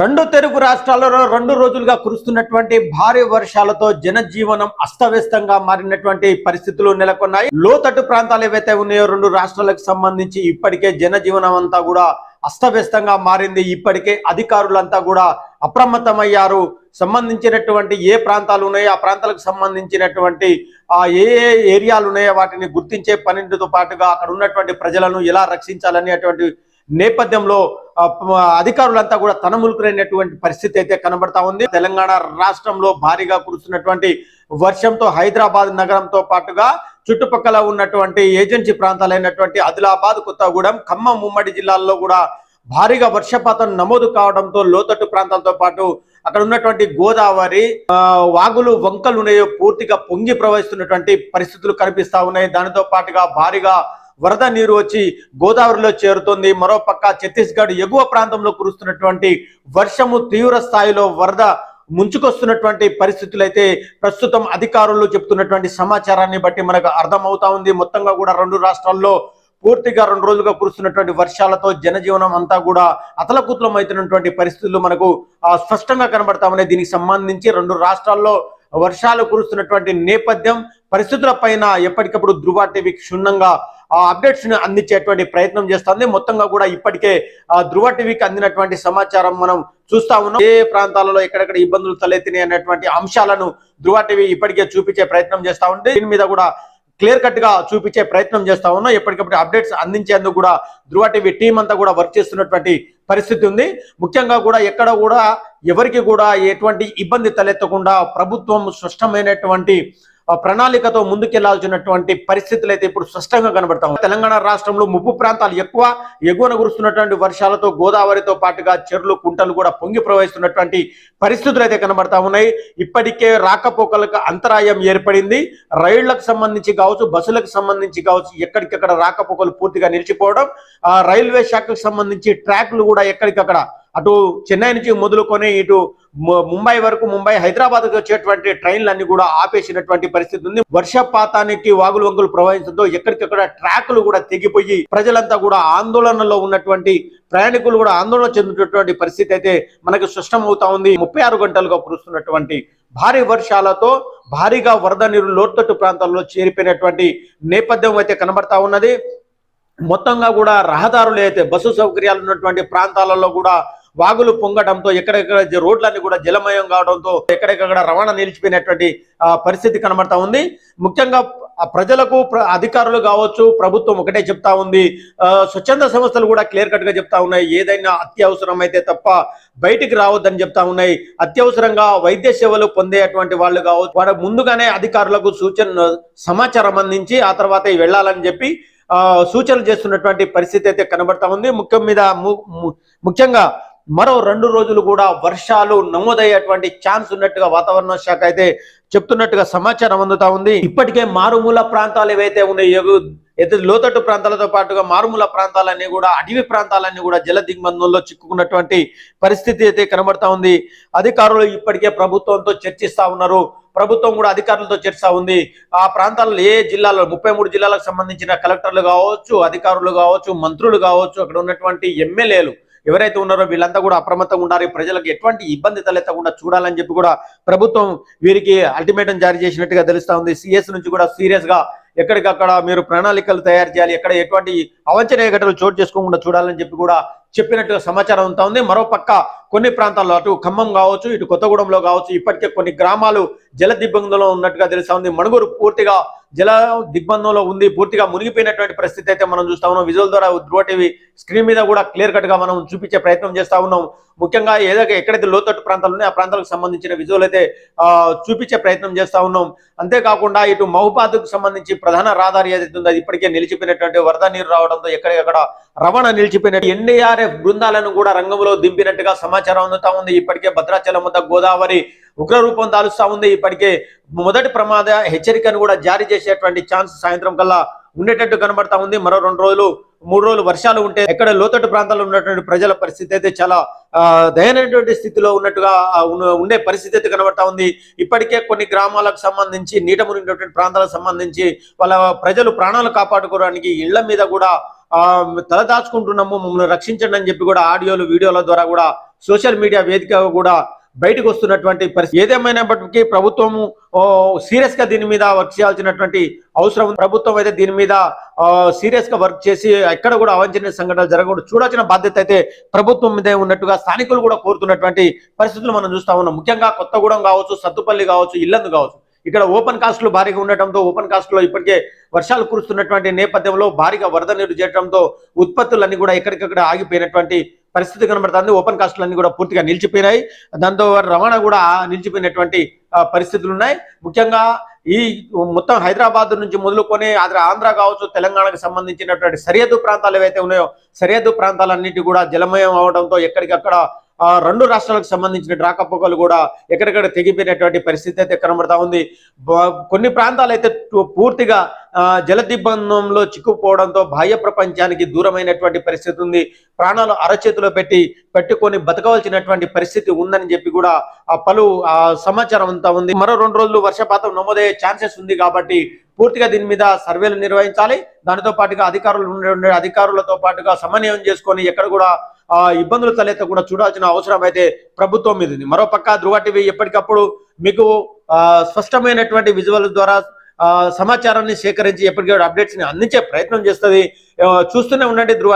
రెండు తెలుగు రాష్ట్రాలలో రెండు రోజులుగా కురుస్తున్నటువంటి భారీ వర్షాలతో జనజీవనం అస్తవ్యస్తంగా మారినటువంటి పరిస్థితులు నెలకొన్నాయి. లోతట్టు ప్రాంతాలు ఏవైతే ఉన్నాయో రెండు రాష్ట్రాలకు సంబంధించి ఇప్పటికే జనజీవనం అంతా కూడా అస్తవ్యస్తంగా మారింది. ఇప్పటికే అధికారులంతా కూడా అప్రమత్తమయ్యారు. సంబంధించినటువంటి ఏ ప్రాంతాలు ఉన్నాయో ఆ ప్రాంతాలకు సంబంధించినటువంటి ఆ ఏ ఏ ఏరియాలు ఉన్నాయో వాటిని గుర్తించే పనితో పాటుగా అక్కడ ఉన్నటువంటి ప్రజలను ఎలా రక్షించాలనేటువంటి నేపథ్యంలో అధికారులంతా కూడా తనములుకురైనటువంటి పరిస్థితి అయితే కనబడతా ఉంది. తెలంగాణ రాష్ట్రంలో భారీగా కురుస్తున్నటువంటి వర్షంతో హైదరాబాద్ నగరంతో పాటుగా చుట్టుపక్కల ఉన్నటువంటి ఏజెన్సీ ప్రాంతాలైనటువంటి ఆదిలాబాద్ కొత్తగూడెం ఖమ్మం ఉమ్మడి జిల్లాల్లో కూడా భారీగా వర్షపాతం నమోదు కావడంతో లోతట్టు ప్రాంతాలతో పాటు అక్కడ ఉన్నటువంటి గోదావరి ఆ, వాగులు వంకలు ఉన్నాయో పూర్తిగా పొంగి ప్రవహిస్తున్నటువంటి పరిస్థితులు కనిపిస్తా ఉన్నాయి. దానితో పాటుగా భారీగా వరద నీరు వచ్చి గోదావరిలో చేరుతుంది. మరోపక్క ఛత్తీస్గఢ్ ఎగువ ప్రాంతంలో కురుస్తున్నటువంటి వర్షము తీవ్ర స్థాయిలో వరద ముంచుకొస్తున్నటువంటి పరిస్థితులు అయితే ప్రస్తుతం అధికారులు చెప్తున్నటువంటి సమాచారాన్ని బట్టి మనకు అర్థమవుతా ఉంది. మొత్తంగా కూడా రెండు రాష్ట్రాల్లో పూర్తిగా రెండు రోజులుగా కురుస్తున్నటువంటి వర్షాలతో జనజీవనం అంతా కూడా అతలకుతలం అవుతున్నటువంటి పరిస్థితులు మనకు ఆ, స్పష్టంగా కనబడతామనే దీనికి సంబంధించి రెండు రాష్ట్రాల్లో వర్షాలు కురుస్తున్నటువంటి నేపథ్యం పరిస్థితుల పైన ఎప్పటికప్పుడు ధృవ టీవీ క్షుణ్ణంగా ఆ అప్డేట్స్ని అందించేటువంటి ప్రయత్నం చేస్తుంది. మొత్తంగా కూడా ఇప్పటికే ఆ ధృవ టీవీకి అందినటువంటి సమాచారం మనం చూస్తా ఉన్నాం. ఏ ప్రాంతాలలో ఎక్కడెక్కడ ఇబ్బందులు తలెత్తినాయి అనేటువంటి అంశాలను ధృవ టీవీ ఇప్పటికే చూపించే ప్రయత్నం చేస్తా ఉంది. దీని మీద కూడా క్లియర్ కట్గా చూపించే ప్రయత్నం చేస్తా ఉన్నాం. ఎప్పటికప్పుడు అప్డేట్స్ అందించేందుకు కూడా ధృవ టీవీ టీం అంతా కూడా వర్క్ చేస్తున్నటువంటి పరిస్థితి ఉంది. ముఖ్యంగా కూడా ఎక్కడ కూడా ఎవరికి కూడా ఎటువంటి ఇబ్బంది తలెత్తకుండా ప్రభుత్వం స్పష్టమైనటువంటి ప్రణాళికతో ముందుకెళ్ళాల్సినటువంటి పరిస్థితులు అయితే ఇప్పుడు స్పష్టంగా కనబడతా తెలంగాణ రాష్ట్రంలో ముప్పు ప్రాంతాలు ఎక్కువ ఎగువన కురుస్తున్నటువంటి వర్షాలతో గోదావరితో పాటుగా చెరువులు కుంటలు కూడా పొంగి ప్రవహిస్తున్నటువంటి పరిస్థితులు అయితే కనబడతా ఉన్నాయి. ఇప్పటికే రాకపోకలకు అంతరాయం ఏర్పడింది. రైళ్ళకు సంబంధించి కావచ్చు బస్సులకు సంబంధించి కావచ్చు ఎక్కడికక్కడ రాకపోకలు పూర్తిగా నిలిచిపోవడం ఆ రైల్వే శాఖకు సంబంధించి ట్రాక్లు కూడా ఎక్కడికక్కడ అటు చెన్నై నుంచి మొదలుకొని ఇటు ముంబై వరకు ముంబై హైదరాబాద్ వచ్చేటువంటి ట్రైన్లన్నీ కూడా ఆపేసినటువంటి పరిస్థితి ఉంది. వర్షపాతానికి వాగులు వంగులు ప్రవహించడంతో ఎక్కడికక్కడ ట్రాక్లు కూడా తెగిపోయి ప్రజలంతా కూడా ఆందోళనలో ఉన్నటువంటి ప్రయాణికులు కూడా ఆందోళన చెందుతున్నటువంటి పరిస్థితి అయితే మనకు స్పష్టం అవుతా ఉంది. ముప్పై ఆరు గంటలుగా కురుస్తున్నటువంటి భారీ వర్షాలతో భారీగా వరద నీరు లోతట్టు ప్రాంతాల్లో చేరిపోయినటువంటి నేపథ్యం అయితే కనబడతా ఉన్నది. మొత్తంగా కూడా రహదారులు అయితే బస్సు సౌకర్యాలు ఉన్నటువంటి ప్రాంతాలలో కూడా వాగులు పొంగడంతో ఎక్కడెక్కడ రోడ్లన్నీ కూడా జలమయం కావడంతో ఎక్కడెక్కడ రవాణా నిలిచిపోయినటువంటి పరిస్థితి కనబడతా ఉంది. ముఖ్యంగా ప్రజలకు ప్ర- అధికారులు కావచ్చు ప్రభుత్వం ఒకటే చెప్తా ఉంది. స్వచ్ఛంద సంస్థలు కూడా క్లియర్ కట్గా చెప్తా ఉన్నాయి. ఏదైనా అత్యవసరం అయితే తప్ప బయటికి రావద్దని చెప్తా ఉన్నాయి. అత్యవసరంగా వైద్య సేవలు పొందేటువంటి వాళ్ళు కావచ్చు వాళ్ళ ముందుగానే అధికారులకు సూచన సమాచారం అందించి ఆ తర్వాత వెళ్ళాలని చెప్పి సూచనలు చేస్తున్నటువంటి పరిస్థితి అయితే కనబడతా ఉంది. ముఖ్యం మీద ముఖ్యంగా మరో రెండు రోజులు కూడా వర్షాలు నమోదయ్యేటువంటి ఛాన్స్ ఉన్నట్టుగా వాతావరణ శాఖ అయితే చెప్తున్నట్టుగా సమాచారం అందుతా ఉంది. ఇప్పటికే మారుమూల ప్రాంతాలు ఏవైతే ఉన్నాయో ఎదు లోతట్టు ప్రాంతాలతో పాటుగా మారుమూల ప్రాంతాలన్నీ కూడా అడవి ప్రాంతాలన్నీ కూడా జల దిగ్బంధంలో చిక్కుకున్నటువంటి పరిస్థితి అయితే కనబడతా ఉంది. అధికారులు ఇప్పటికే ప్రభుత్వంతో చర్చిస్తా ఉన్నారు. ప్రభుత్వం కూడా అధికారులతో చర్చా ఉంది. ఆ ప్రాంతాల్లో ఏ జిల్లాలో ముప్పై మూడు జిల్లాలకు సంబంధించిన కలెక్టర్లు కావచ్చు అధికారులు కావచ్చు మంత్రులు కావచ్చు అక్కడ ఉన్నటువంటి ఎమ్మెల్యేలు ఎవరైతే ఉన్నారో వీళ్ళంతా కూడా అప్రమత్తంగా ఉండాలి. ప్రజలకు ఎటువంటి ఇబ్బంది తలెత్తకుండా చూడాలని చెప్పి కూడా ప్రభుత్వం వీరికి అల్టిమేటం జారీ చేసినట్టుగా తెలుస్తా ఉంది. సిఎస్ నుంచి కూడా సీరియస్గా ఎక్కడికక్కడ మీరు ప్రణాళికలు తయారు చేయాలి ఎక్కడ ఎటువంటి అవంచనీయ ఘటనలు చోటు చేసుకోకుండా చూడాలని చెప్పి కూడా చెప్పినట్టుగా సమాచారం అంతా ఉంది. మరో పక్క కొన్ని ప్రాంతాల్లో అటు ఖమ్మం కావచ్చు ఇటు కొత్తగూడెంలో కావచ్చు ఇప్పటికే కొన్ని గ్రామాలు జల దిగ్బంధంలో ఉన్నట్టుగా తెలుస్తా ఉంది. మణుగూరు పూర్తిగా జల దిగ్బంధంలో ఉంది పూర్తిగా మునిగిపోయినటువంటి పరిస్థితి అయితే మనం చూస్తా ఉన్నాం. విజువల్ ద్వారా ధ్రువ టీవీ స్క్రీన్ మీద కూడా క్లియర్ కట్గా మనం చూపించే ప్రయత్నం చేస్తా ఉన్నాం. ముఖ్యంగా ఏదైతే ఎక్కడైతే లోతట్టు ప్రాంతాలు ఉన్నాయో ఆ ప్రాంతాలకు సంబంధించిన విజువల్ అయితే చూపించే ప్రయత్నం చేస్తా ఉన్నాం. అంతేకాకుండా ఇటు మహబాద్కు సంబంధించి ప్రధాన రహదారి ఏదైతే ఉందో అది ఇప్పటికే నిలిచిపోయినటువంటి వరద నీరు రావడంతో ఎక్కడెక్కడ రవాణా నిలిచిపోయినట్టు ఎన్డీఆర్ఎఫ్ బృందాలను కూడా రంగంలో దింపినట్టుగా సమాచారం అందుతా ఉంది. ఇప్పటికే భద్రాచలం వద్ద గోదావరి ఉగ్రరూపం దాలుస్తా ఉంది. ఇప్పటికే మొదటి ప్రమాద హెచ్చరికను కూడా జారీ చేసేటువంటి ఛాన్స్ సాయంత్రం కల్లా ఉండేటట్టు కనబడతా ఉంది. మరో రెండు రోజులు మూడు రోజులు వర్షాలు ఉంటే ఎక్కడ లోతట్టు ప్రాంతాల్లో ఉన్నటువంటి ప్రజల పరిస్థితి అయితే చాలా దయనటువంటి స్థితిలో ఉన్నట్టుగా ఉండే పరిస్థితి అయితే కనబడతా ఉంది. ఇప్పటికే కొన్ని గ్రామాలకు సంబంధించి నీట మునిగినటువంటి ప్రాంతాలకు సంబంధించి వాళ్ళ ప్రజలు ప్రాణాలు కాపాడుకోవడానికి ఇళ్ళ మీద కూడా ఆ తలదాచుకుంటున్నాము మమ్మల్ని రక్షించండి అని చెప్పి కూడా ఆడియోలు వీడియోల ద్వారా కూడా సోషల్ మీడియా వేదికగా కూడా బయటకు వస్తున్నటువంటి పరిస్థితి. ఏదేమైనప్పటికీ ప్రభుత్వము సీరియస్గా దీని మీద వర్క్ చేయాల్సినటువంటి అవసరం ఉంది. ప్రభుత్వం అయితే దీని మీద సీరియస్గా వర్క్ చేసి ఎక్కడ కూడా అవాంఛనీయ సంఘటనలు జరగకుండా చూడాల్సిన బాధ్యత అయితే ప్రభుత్వం మీదే ఉన్నట్టుగా స్థానికులు కూడా కోరుతున్నటువంటి పరిస్థితులు మనం చూస్తా ఉన్నాం. ముఖ్యంగా కొత్తగూడెం కావచ్చు సత్తుపల్లి కావచ్చు ఇల్లందు కావచ్చు. ఇక్కడ ఓపెన్ కాస్ట్లు భారీగా ఉండటంతో ఓపెన్ కాస్ట్లో ఇప్పటికే వర్షాలు కురుస్తున్నటువంటి నేపథ్యంలో భారీగా వరద నీరు చేరడంతో ఉత్పత్తులన్నీ కూడా ఎక్కడికక్కడ ఆగిపోయినటువంటి పరిస్థితి కనబడుతుంది. ఓపెన్ కాస్టులన్నీ కూడా పూర్తిగా నిలిచిపోయినాయి. దాంతో రవాణా కూడా నిలిచిపోయినటువంటి పరిస్థితులు ఉన్నాయి. ముఖ్యంగా ఈ మొత్తం హైదరాబాద్ నుంచి మొదలుకొని ఆంధ్ర ఆంధ్ర కావచ్చు తెలంగాణకు సంబంధించినటువంటి సరిహద్దు ప్రాంతాలు ఏవైతే ఉన్నాయో సరిహద్దు ప్రాంతాలన్నిటి కూడా జలమయం అవడంతో ఎక్కడికక్కడ రెండు రాష్ట్రాలకు సంబంధించిన రాకపోకలు కూడా ఎక్కడెక్కడ తెగిపోయినటువంటి పరిస్థితి అయితే కనబడతా ఉంది. కొన్ని ప్రాంతాలు అయితే పూర్తిగా జలదిబ్బందంలో చిక్కుపోవడంతో బాహ్య ప్రపంచానికి దూరమైనటువంటి పరిస్థితి ఉంది. ప్రాణాలు అరచేతిలో పెట్టి పెట్టుకొని బతకవలసినటువంటి పరిస్థితి ఉందని చెప్పి కూడా ఆ పలు ఆ, సమాచారం అంతా ఉంది. మరో రెండు రోజులు వర్షపాతం నమోదయ్యే ఛాన్సెస్ ఉంది కాబట్టి పూర్తిగా దీని మీద సర్వేలు నిర్వహించాలి. దానితో పాటుగా అధికారులు ఉండే ఉండే అధికారులతో పాటుగా సమన్వయం చేసుకొని ఎక్కడ కూడా ఆ ఇబ్బందులు తలెత్తకుండా చూడాల్సిన అవసరం అయితే ప్రభుత్వం మీద ఉంది మరో పక్క ధృవ టీవీ ఎప్పటికప్పుడు మీకు స్పష్టమైనటువంటి విజువల్ ద్వారా సమాచారాన్ని సేకరించి ఎప్పటికీ అప్డేట్స్ని అందించే ప్రయత్నం చేస్తుంది. చూస్తూనే ఉండండి ధృవ